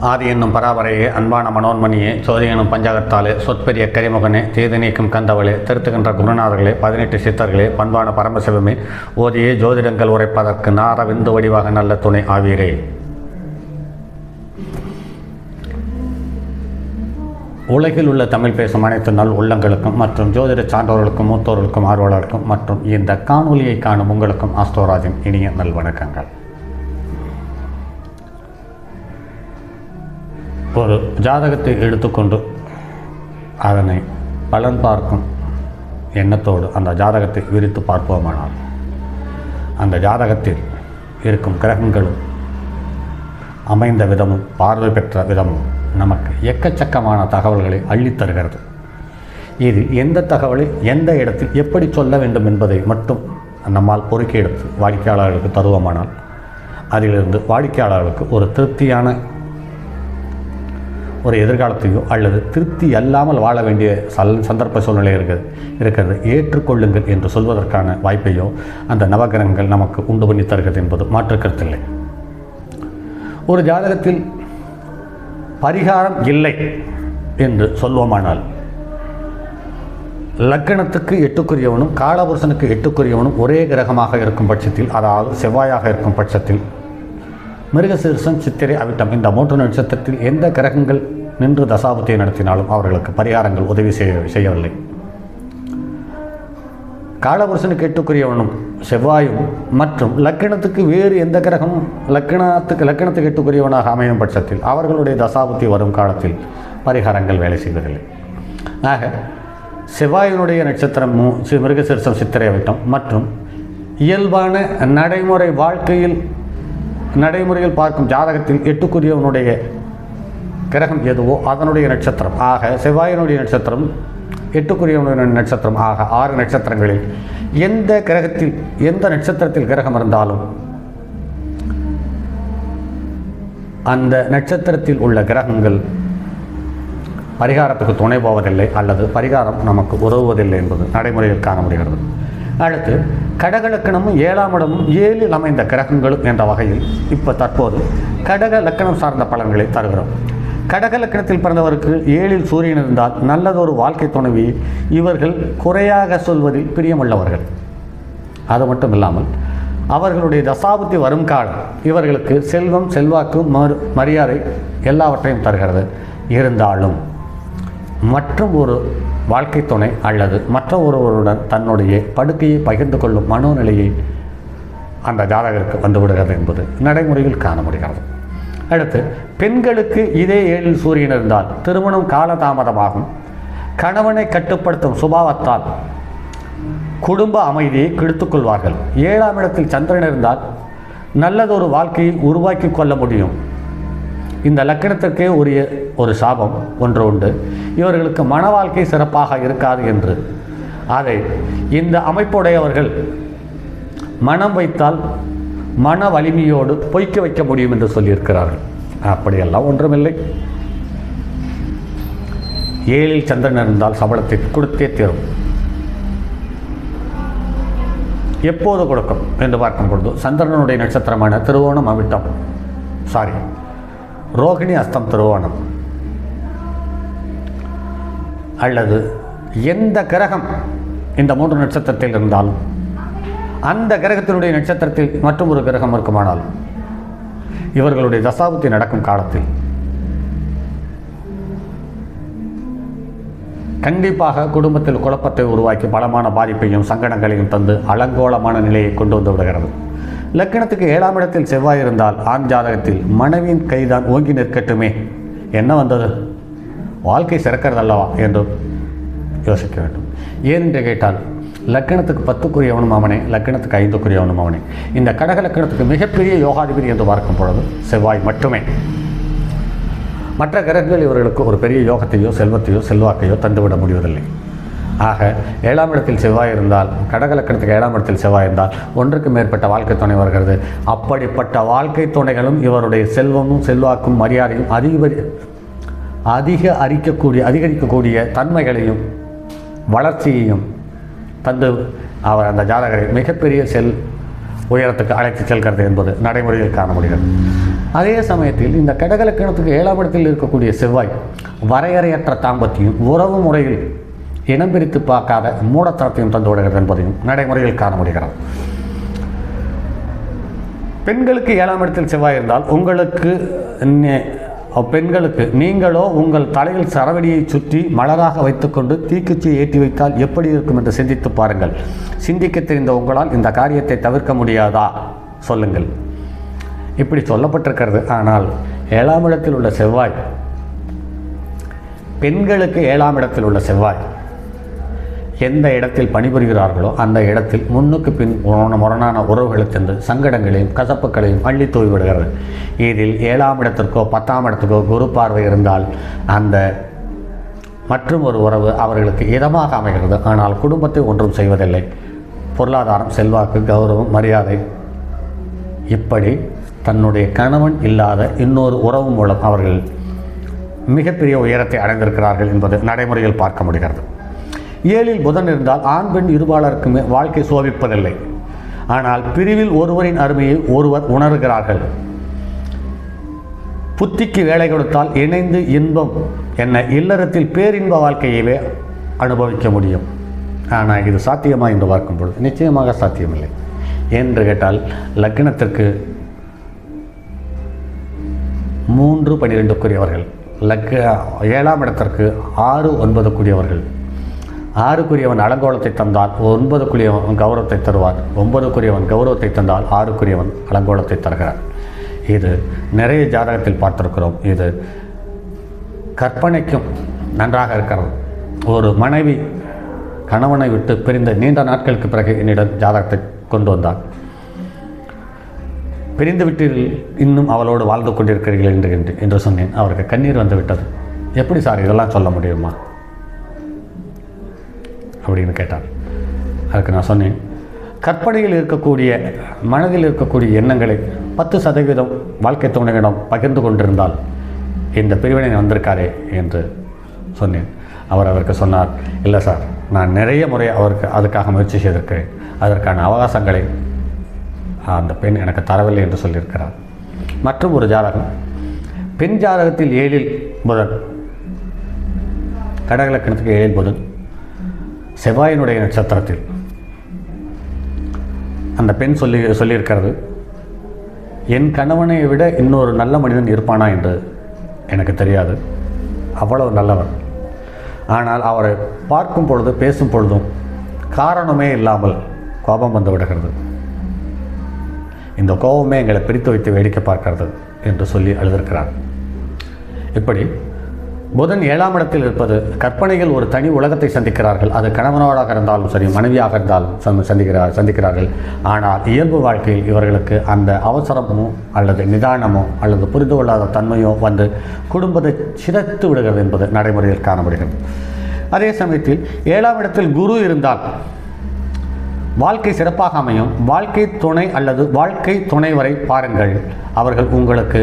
ஆதி என்னும் பராபரையே அன்பான மனோன்மணியே சோதி எனும் பஞ்சாகத்தாலே சொற்பெரிய கரிமுகனே தீது நீக்கும் கந்தவளே திருத்துகின்ற குருநாதர்களே பதினெட்டு சித்தர்களே பண்பான பரமசிவமே ஓதியே ஜோதிடங்கள் உரைப்பதற்கு நார விந்து வடிவாக நல்ல துணை ஆவீரே. உலகில் உள்ள தமிழ் பேசும் அனைத்து நல் உள்ளங்களுக்கும் மற்றும் ஜோதிட சான்றோர்களுக்கும் மூத்தோர்களுக்கும் ஆர்வலர்களுக்கும் மற்றும் இந்த காணொலியை காணும் உங்களுக்கும் ஆஸ்தோராஜின் இனிய நல்வணக்கங்கள். ஒரு ஜாதகத்தை எடுத்துக்கொண்டு அதனை பலன் பார்க்கும் எண்ணத்தோடு அந்த ஜாதகத்தை விரித்து பார்ப்போமானால் அந்த ஜாதகத்தில் இருக்கும் கிரகங்களும் அமைந்த விதமும் பார்வை பெற்ற விதமும் நமக்கு எக்கச்சக்கமான தகவல்களை அள்ளித்தருகிறது இது எந்த தகவலை எந்த இடத்தில் எப்படி சொல்ல வேண்டும் என்பதை மட்டும் நம்மால் பொறுக்கி எடுத்து வாடிக்கையாளர்களுக்கு தருவோமானால் அதிலிருந்து வாடிக்கையாளர்களுக்கு ஒரு திருப்தியான ஒரு எதிர்காலத்தையோ அல்லது திருப்தி அல்லாமல் வாழ வேண்டிய சல் சந்தர்ப்ப சூழ்நிலை இருக்குது. இருக்கிறது. ஏற்றுக்கொள்ளுங்கள் என்று சொல்வதற்கான வாய்ப்பையோ அந்த நவகிரகங்கள் நமக்கு உண்டு பண்ணி தருகிறது என்பது மாற்று கருத்தில்லை. ஒரு ஜாதகத்தில் பரிகாரம் இல்லை என்று சொல்வோமானால் லக்கணத்துக்கு எட்டுக்குரியவனும் காலபுருஷனுக்கு எட்டுக்குரியவனும் ஒரே கிரகமாக இருக்கும் பட்சத்தில் அதாவது செவ்வாயாக இருக்கும் பட்சத்தில் மிருகசீர்ஷம் சித்திரை அவிட்டம் இந்த மூன்று நட்சத்திரத்தில் எந்த கிரகங்கள் நின்று தசாபத்தை நடத்தினாலும் அவர்களுக்கு பரிகாரங்கள் உதவி செய்ய செய்யவில்லை. காலபுருஷனுக்கு எட்டுக்குரியவனும் செவ்வாயும் மற்றும் லக்கணத்துக்கு வேறு எந்த கிரகம் லக்கணத்துக்கு லக்கணத்துக்கு எட்டுக்குரியவனாக அமையும் பட்சத்தில் அவர்களுடைய தசாபுத்தி வரும் காலத்தில் பரிகாரங்கள் வேலை செய்வதில்லை. ஆக செவ்வாயினுடைய நட்சத்திரம் மு- சி- மிருகசீர்ஷம் சித்திரை அவிட்டம் மற்றும் இயல்பான நடைமுறை வாழ்க்கையில் நடைமுறையில் பார்க்கும் ஜாதகத்தில் எட்டுக்குரியவனுடைய கிரகம் எதுவோ அதனுடைய நட்சத்திரம். ஆக செவ்வாயினுடைய நட்சத்திரம் எட்டுக்குரியவனுடைய நட்சத்திரம் ஆக ஆறு நட்சத்திரங்களில் எந்த கிரகத்தில் எந்த நட்சத்திரத்தில் கிரகம் இருந்தாலும் அந்த நட்சத்திரத்தில் உள்ள கிரகங்கள் பரிகாரத்துக்கு துணை போவதில்லை அல்லது பரிகாரம் நமக்கு உதவுவதில்லை என்பது நடைமுறையில் காண முடிகிறது. அடுத்து கடகலக்கணமும் ஏழாம் இடமும் ஏழில் அமைந்த கிரகங்களும் என்ற வகையில் இப்போ தற்போது கடக லக்கணம் சார்ந்த பலன்களை தருகிறோம். கடகலக்கணத்தில் பிறந்தவருக்கு ஏழில் சூரியன் இருந்தால் நல்லதொரு வாழ்க்கை துணைவி இவர்கள் குறையாக சொல்வதில் பிரியமுள்ளவர்கள். அது மட்டும் இல்லாமல் அவர்களுடைய தசாபுத்தி வரும் காலம் இவர்களுக்கு செல்வம் செல்வாக்கு மறு மரியாதை எல்லாவற்றையும் தருகிறது. இருந்தாலும் மற்றும் ஒரு வாழ்க்கை துணை அல்லது மற்ற ஒருவருடன் தன்னுடைய படுக்கையை பகிர்ந்து கொள்ளும் மனோநிலையை அந்த ஜாதகருக்கு வந்துவிடுகிறது என்பது நடைமுறையில் காண முடிகிறது அடுத்து பெண்களுக்கு இதே ஏழில் சூரியன் இருந்தால் திருமணம் காலதாமதமாகும். கணவனை கட்டுப்படுத்தும் சுபாவத்தால் குடும்ப அமைதியை கெடுத்துக்கொள்வார்கள் ஏழாம் இடத்தில் சந்திரன் இருந்தால் நல்லதொரு வாழ்க்கையை உருவாக்கி கொள்ள முடியும். இந்த லக்கணத்திற்கே உரிய ஒரு சாபம் ஒன்று உண்டு. இவர்களுக்கு மன வாழ்க்கை சிறப்பாக இருக்காது என்று. அதை இந்த அமைப்புடையவர்கள் மனம் வைத்தால் மன வலிமையோடு பொய்க்க வைக்க முடியும் என்று சொல்லியிருக்கிறார்கள். அப்படியெல்லாம் ஒன்றுமில்லை. ஏழில் சந்திரன் இருந்தால் சபலத்தை கொடுத்தே தீரும். எப்போது கொடுக்கும் என்று பார்க்கும் பொழுது சந்திரனுடைய நட்சத்திரமான திருவோணம் அவிட்டம். சாரி ரோகிணி அஸ்தம் திருவோணம். அல்லது எந்த கிரகம் இந்த மூன்று நட்சத்திரத்தில் இருந்தாலும் அந்த கிரகத்தினுடைய நட்சத்திரத்தில் மற்றும் ஒரு கிரகம் இருக்குமானால் இவர்களுடைய தசாபுத்தி நடக்கும் காலத்தில். கண்டிப்பாக குடும்பத்தில் குழப்பத்தை உருவாக்கி பலமான பாதிப்பையும் சங்கடங்களையும் தந்து அலங்கோலமான நிலையை கொண்டு வந்து விடுகிறது. லக்கணத்துக்கு ஏழாம் இடத்தில் செவ்வாய் இருந்தால் ஆண் ஜாதகத்தில் மனைவியின் கைதான் ஓங்கி நிற்கட்டுமே. என்ன வந்தது? வாழ்க்கை சிறக்கிறதல்லவா? என்று யோசிக்க வேண்டும். ஏன் என்று கேட்டால் லக்கணத்துக்கு பத்துக்குரியவனும் அவனே லக்கணத்துக்கு ஐந்துக்குரியவனும் அவனே. இந்த கடக லக்கணத்துக்கு மிகப்பெரிய யோகாதிபதி என்று பார்க்கும் பொழுது செவ்வாய் மட்டுமே. மற்ற கிரகங்கள் இவர்களுக்கு ஒரு பெரிய யோகத்தையோ செல்வத்தையோ செல்வாக்கையோ தந்துவிட முடிவதில்லை. ஆக ஏழாம் இடத்தில் செவ்வாய் இருந்தால் கடகலக்கணத்துக்கு ஏழாம் இடத்தில் செவ்வாய் இருந்தால் ஒன்றுக்கு மேற்பட்ட வாழ்க்கை துணை வருகிறது. அப்படிப்பட்ட வாழ்க்கை துணைகளும் இவருடைய செல்வமும் செல்வாக்கும் மரியாதையும் அதிகபரி அதிக அரிக்கக்கூடிய அதிகரிக்கக்கூடிய தன்மைகளையும் வளர்ச்சியையும் தந்து அவர் அந்த ஜாதகரை மிகப்பெரிய செல் உயரத்துக்கு அழைத்து செல்கிறது என்பது நடைமுறையில் காண முடிகிறது. அதே சமயத்தில் இந்த கடகலக்கணத்துக்கு ஏழாம் இடத்தில் இருக்கக்கூடிய செவ்வாய் வரையறையற்ற தாம்பத்தியம் உறவு முறையில் இனம் பிரித்து பார்க்காத மூடத்தனத்தையும் தந்து விடுகிறது என்பதையும் நடைமுறையில் காண முடிகிறது. பெண்களுக்கு ஏழாம் இடத்தில் செவ்வாய் இருந்தால் உங்களுக்கு பெண்களுக்கு நீங்களோ உங்கள் தலையில் சரவடியை சுற்றி மலராக வைத்துக்கொண்டு தீக்குச்சியை ஏற்றி வைத்தால் எப்படி இருக்கும் என்று சிந்தித்து பாருங்கள். சிந்திக்க தெரிந்த உங்களால் இந்த காரியத்தை தவிர்க்க முடியாதா? சொல்லுங்கள். இப்படி சொல்லப்பட்டிருக்கிறது. ஆனால் ஏழாம் இடத்தில் உள்ள செவ்வாய் பெண்களுக்கு ஏழாம் இடத்தில் உள்ள செவ்வாய் எந்த இடத்தில் பணிபுரிகிறார்களோ அந்த இடத்தில் முன்னுக்கு பின் முரணான உறவுகளை சென்று சங்கடங்களையும் கசப்புகளையும் அள்ளி தூவிவிடுகிறது. இதில் ஏழாம் இடத்திற்கோ பத்தாம் இடத்துக்கோ குரு பார்வை இருந்தால் அந்த மற்றும் ஒரு உறவு அவர்களுக்கு இதமாக அமைகிறது. ஆனால் குடும்பத்தை ஒன்றும் செய்வதில்லை. பொருளாதாரம் செல்வாக்கு கௌரவம் மரியாதை இப்படி தன்னுடைய கணவன் இல்லாத இன்னொரு உறவு மூலம் அவர்கள் மிகப்பெரிய உயரத்தை அடைந்திருக்கிறார்கள் என்பது நடைமுறையில் பார்க்க முடிகிறது. ஏழில் புதன் இருந்தால் ஆண் பெண் இருபாலருக்குமே வாழ்க்கை சோபிப்பதில்லை. ஆனால் பிரிவில் ஒருவரின் அருமையை ஒருவர் உணர்கிறார்கள். புத்திக்கு வேலை கொடுத்தால் இணைந்து இன்பம் என்ன இல்லறத்தில் பேரின்ப வாழ்க்கையவே அனுபவிக்க முடியும். ஆனால் இது சாத்தியமா என்று பார்க்கும் பொழுது? நிச்சயமாக சாத்தியமில்லை. என்று கேட்டால் லக்னத்திற்கு மூன்று பன்னிரெண்டுக்குரியவர்கள் லக்க ஏழாம் இடத்திற்கு ஆறு ஒன்பதுக்குரியவர்கள். ஆறுக்குரியவன் அலங்கோலத்தை தந்தால் ஒன்பதுக்குரியவன் கௌரவத்தை தருவார். ஒன்பதுக்குரியவன் கௌரவத்தை தந்தால் ஆறுக்குரியவன் அலங்கோலத்தை தருகிறார். இது நிறைய ஜாதகத்தில் பார்த்திருக்கிறோம். இது கற்பனைக்கும் நன்றாக இருக்கிறது. ஒரு மனைவி கணவனை விட்டு பிரிந்த நீண்ட நாட்களுக்கு பிறகு என்னிடம் ஜாதகத்தை கொண்டு வந்தார். பிரிந்து விட்டீர்கள் இன்னும் அவளோடு வாழ்ந்து கொண்டிருக்கிறீர்கள் என்று என்று- என்று சொன்னேன். அவருக்கு கண்ணீர் வந்து விட்டது எப்படி சார் இதெல்லாம் சொல்ல முடியுமா? அப்படின்னு கேட்டார். அதுக்கு நான் சொன்னேன் கற்பனையில் இருக்கக்கூடிய மனதில் இருக்கக்கூடிய எண்ணங்களை பத்து சதவீதம் வாழ்க்கை துணையிடம் பகிர்ந்து கொண்டிருந்தால் இந்த பிரிவினை வந்திருக்காரே என்று சொன்னேன். அவர் அவருக்கு சொன்னார் இல்லை சார் நான் நிறைய முறை அவருக்கு அதுக்காக முயற்சி செய்திருக்கிறேன். அதற்கான அவகாசங்களை அந்த பெண் எனக்கு தரவில்லை என்று சொல்லியிருக்கிறார். மற்றும் ஒரு ஜாதகம் பெண் ஜாதகத்தில் ஏழில் புதன் கடகலக்கணத்துக்கு ஏழில் புதன் செவ்வாயினுடைய நட்சத்திரத்தில். அந்த பெண் சொல்லி சொல்லியிருக்கிறது என் கணவனை விட இன்னொரு நல்ல மனிதன் இருப்பானா? என்று எனக்கு தெரியாது. அவ்வளவு நல்லவர் ஆனால் அவரை பார்க்கும் பொழுது பேசும் பொழுதும் காரணமே இல்லாமல் கோபம் வந்து விடுகிறது. இந்த கோபமே எங்களை பிரித்து வைத்து வேடிக்கை பார்க்கிறது என்று சொல்லி அழுதிருக்கிறார் இப்படி புதன் ஏழாம் இடத்தில் இருப்பது கற்பனைகள் ஒரு தனி உலகத்தை சந்திக்கிறார்கள். அது கணவனோடாக இருந்தாலும் சரி மனைவியாக இருந்தாலும் சந்திக்கிறார் சந்திக்கிறார்கள். ஆனால் இயல்பு வாழ்க்கையில் இவர்களுக்கு அந்த அவசரமோ அல்லது நிதானமோ அல்லது புரிந்து கொள்ளாத தன்மையோ வந்து குடும்பத்தை சிதைத்து விடுகிறது என்பது நடைமுறையில் காணப்படுகிறது. அதே சமயத்தில் ஏழாம் இடத்தில் குரு இருந்தால் வாழ்க்கை சிறப்பாக அமையும். வாழ்க்கை துணை அல்லது வாழ்க்கை துணை வரை பாருங்கள். அவர்கள் உங்களுக்கு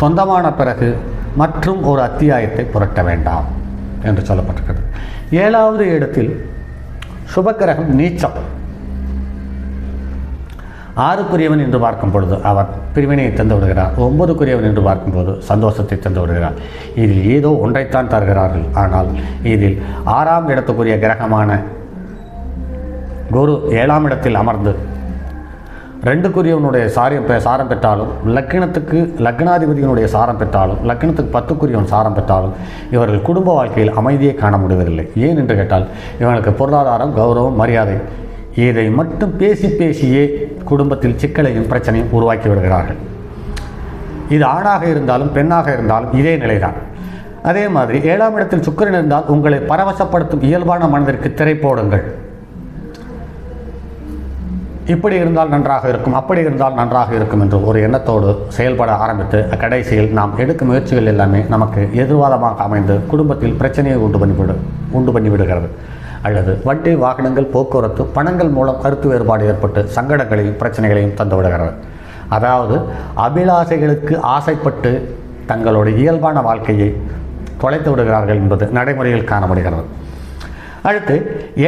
சொந்தமான பிறகு மற்றும் ஒரு அத்தியாயத்தை புரட்ட வேண்டாம் என்று சொல்லப்பட்டிருக்கிறது. ஏழாவது இடத்தில் சுபக்கிரகம் நீச்சம். ஆறுக்குரியவன் என்று பார்க்கும் பொழுது அவர் பிரிவினையை தந்து விடுகிறார். ஒன்பதுக்குரியவன் என்று பார்க்கும்போது சந்தோஷத்தை தந்து விடுகிறார். இதில் ஏதோ ஒன்றைத்தான் தருகிறார்கள். ஆனால் இதில் ஆறாம் இடத்துக்குரிய கிரகமான குரு ஏழாம் இடத்தில் அமர்ந்து ரெண்டுக்குரியவனுடைய சாரியம் பெ- சாரம் பெற்றாலும் லக்கினத்துக்கு லக்னாதிபதியினுடைய சாரம் பெற்றாலும் லக்கினத்துக்கு பத்துக்குரியவன் சாரம் பெற்றாலும் இவர்கள் குடும்ப வாழ்க்கையில் அமைதியை காண முடிவதில்லை. ஏன் என்று கேட்டால் இவனுக்கு பொருளாதாரம் கௌரவம் மரியாதை இதை மட்டும் பேசி பேசியே குடும்பத்தில் சிக்கலையும் பிரச்சனையும் உருவாக்கி விடுகிறார்கள். இது ஆணாக இருந்தாலும் பெண்ணாக இருந்தாலும் இதே நிலைதான். அதே மாதிரி ஏழாம் இடத்தில் சுக்கிரன் இருந்தால் உங்களை பரவசப்படுத்தும் இயல்பான மனதிற்கு திரை போடுங்கள். இப்படி இருந்தால் நன்றாக இருக்கும் அப்படி இருந்தால் நன்றாக இருக்கும் என்று ஒரு எண்ணத்தோடு செயல்பட ஆரம்பித்து கடைசியில் நாம் எடுக்கும் முயற்சிகள் எல்லாமே நமக்கு எதிர்வாதமாக அமைந்து குடும்பத்தில் பிரச்சனையை உண்டு பண்ணிவிடு உண்டு பண்ணி விடுகிறது. அல்லது வண்டி வாகனங்கள் போக்குவரத்து பணங்கள் மூலம் கருத்து வேறுபாடு ஏற்பட்டு சங்கடங்களையும் பிரச்சனைகளையும் தந்து விடுகிறது. அதாவது அபிலாசைகளுக்கு ஆசைப்பட்டு தங்களுடைய இயல்பான வாழ்க்கையை தொலைத்து விடுகிறார்கள் என்பது நடைமுறையில் காணப்படுகிறது. அடுத்து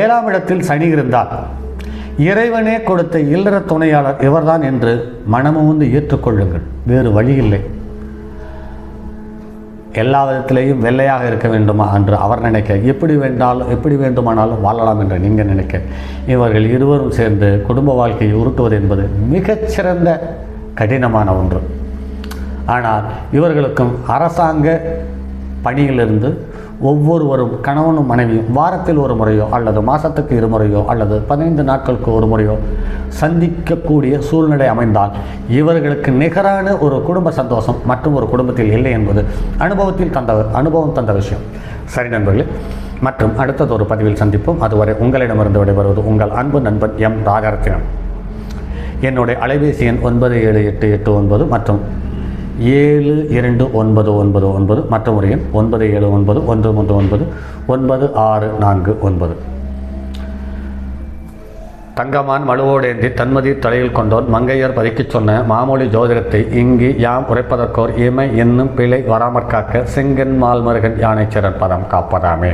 ஏழாம் இடத்தில் சனி இருந்தால் இறைவனே கொடுத்த இல்லற துணையாளர் இவர்தான் என்று மனமுந்து ஏற்றுக்கொள்ளுங்கள். வேறு வழி இல்லை எல்லா விதத்திலேயும் வெள்ளையாக இருக்க வேண்டுமா என்று அவர் நினைக்க எப்படி வேண்டாலும் எப்படி வேண்டுமானாலும் வாழலாம் என்று நீங்கள் நினைக்க. இவர்கள் இருவரும் சேர்ந்து குடும்ப வாழ்க்கையை உருட்டுவது என்பது மிகச்சிறந்த கடினமான ஒன்று. ஆனால் இவர்களுக்கும் அரசாங்க பணியிலிருந்து ஒவ்வொருவரும் கணவனும் மனைவியும் வாரத்தில் ஒரு முறையோ அல்லது மாதத்துக்கு இருமுறையோ அல்லது பதினைந்து நாட்களுக்கு ஒரு முறையோ சந்திக்கக்கூடிய சூழ்நிலை அமைந்தால் இவர்களுக்கு நிகரான ஒரு குடும்ப சந்தோஷம் மற்றும் ஒரு குடும்பத்தில் இல்லை என்பது அனுபவத்தில் தந்த அனுபவம் தந்த விஷயம். சரி நண்பர்களே மற்றும் அடுத்தது ஒரு பதிவில் சந்திப்போம். அதுவரை உங்களிடமிருந்து விடைபெறுவது உங்கள் அன்பு நண்பன் எம். ராஜரத்தினம் என்னுடைய அலைபேசி எண் ஒன்பது ஏழு எட்டு எட்டு ஒன்பது மற்றும் ஏழு இரண்டு ஒன்பது ஒன்பது ஒன்பது மற்ற முறையில் ஒன்பது ஏழு ஒன்பது ஒன்று மூன்று ஒன்பது ஒன்பது ஆறு நான்கு ஒன்பது. தங்கமான் மழுவோடேந்தி தன்மதி தலையில் கொண்டோன். மங்கையர் பதிக்கச் சொன்ன மாமொழி ஜோதிடத்தை இங்கு யாம் உரைப்பதற்கோர் இமை என்னும் பிழை வராமற் காக்க செங்கன் மால்மருகன் யானைச்சிறன் பதம் காப்பதாமே.